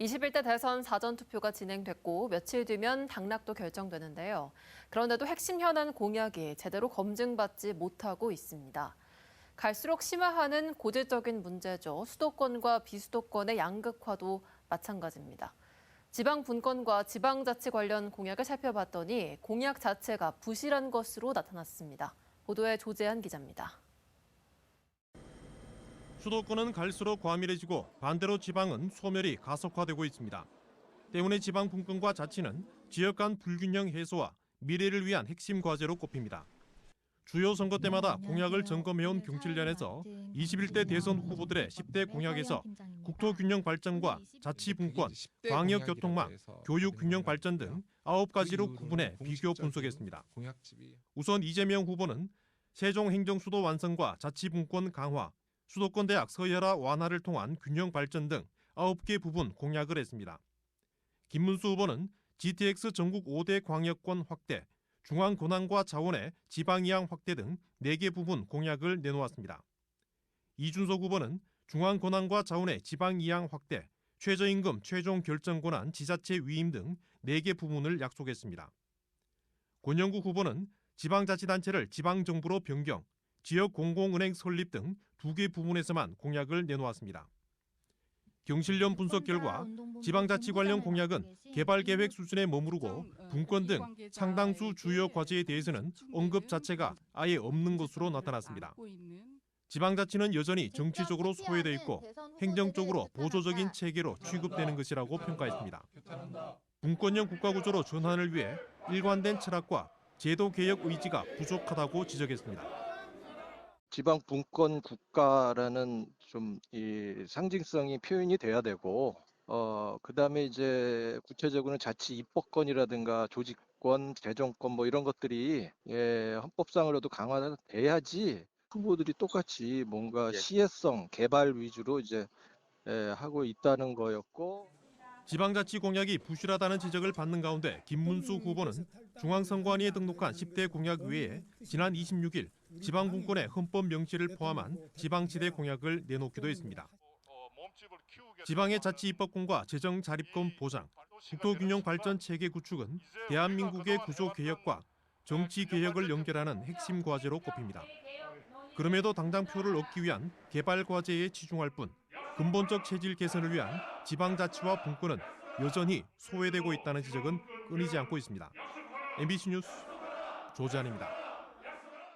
21대 대선 사전 투표가 진행됐고 며칠 뒤면 당락도 결정되는데요. 그런데도 핵심 현안 공약이 제대로 검증받지 못하고 있습니다. 갈수록 심화하는 고질적인 문제죠. 수도권과 비수도권의 양극화도 마찬가지입니다. 지방 분권과 지방자치 관련 공약을 살펴봤더니 공약 자체가 부실한 것으로 나타났습니다. 보도에 조재한 기자입니다. 수도권은 갈수록 과밀해지고 반대로 지방은 소멸이 가속화되고 있습니다. 때문에 지방 분권과 자치는 지역 간 불균형 해소와 미래를 위한 핵심 과제로 꼽힙니다. 주요 선거 때마다 공약을 점검해온 경칠련에서 21대 대선 후보들의 10대 공약에서 국토균형 발전과 자치분권, 광역교통망, 교육균형 발전 등 9가지로 구분해 비교 분석했습니다. 우선 이재명 후보는 세종 행정수도 완성과 자치분권 강화, 수도권 대학 서열화 완화를 통한 균형 발전 등 9개 부분 공약을 했습니다. 김문수 후보는 GTX 전국 5대 광역권 확대, 중앙 권한과 자원의 지방 이양 확대 등 4개 부분 공약을 내놓았습니다. 이준석 후보는 중앙 권한과 자원의 지방 이양 확대, 최저임금 최종 결정 권한 지자체 위임 등 4개 부분을 약속했습니다. 권영국 후보는 지방자치단체를 지방정부로 변경, 지역 공공은행 설립 등 두 개 부분에서만 공약을 내놓았습니다. 경실련 분석 결과 지방자치 관련 공약은 개발 계획 수준에 머무르고 분권 등 상당수 주요 과제에 대해서는 언급 자체가 아예 없는 것으로 나타났습니다. 지방자치는 여전히 정치적으로 소외돼 있고 행정적으로 보조적인 체계로 취급되는 것이라고 평가했습니다. 분권형 국가구조로 전환을 위해 일관된 철학과 제도 개혁 의지가 부족하다고 지적했습니다. 지방 분권 국가라는 좀 이 상징성이 표현이 돼야 되고 어 그다음에 이제 구체적으로는 자치 입법권이라든가 조직권, 재정권 뭐 이런 것들이 예, 헌법상으로도 강화돼야지 후보들이 똑같이 뭔가 예. 시혜성, 개발 위주로 이제 예, 하고 있다는 거였고 지방자치 공약이 부실하다는 지적을 받는 가운데 김문수 후보는 중앙선관위에 등록한 10대 공약 외에 지난 26일 지방분권의 헌법 명시를 포함한 지방지대 공약을 내놓기도 했습니다. 지방의 자치 입법권과 재정 자립권 보장, 국토균형 발전 체계 구축은 대한민국의 구조 개혁과 정치 개혁을 연결하는 핵심 과제로 꼽힙니다. 그럼에도 당장 표를 얻기 위한 개발 과제에 치중할 뿐 근본적 체질 개선을 위한 지방자치와 분권은 여전히 소외되고 있다는 지적은 끊이지 않고 있습니다. MBC 뉴스 조지안입니다.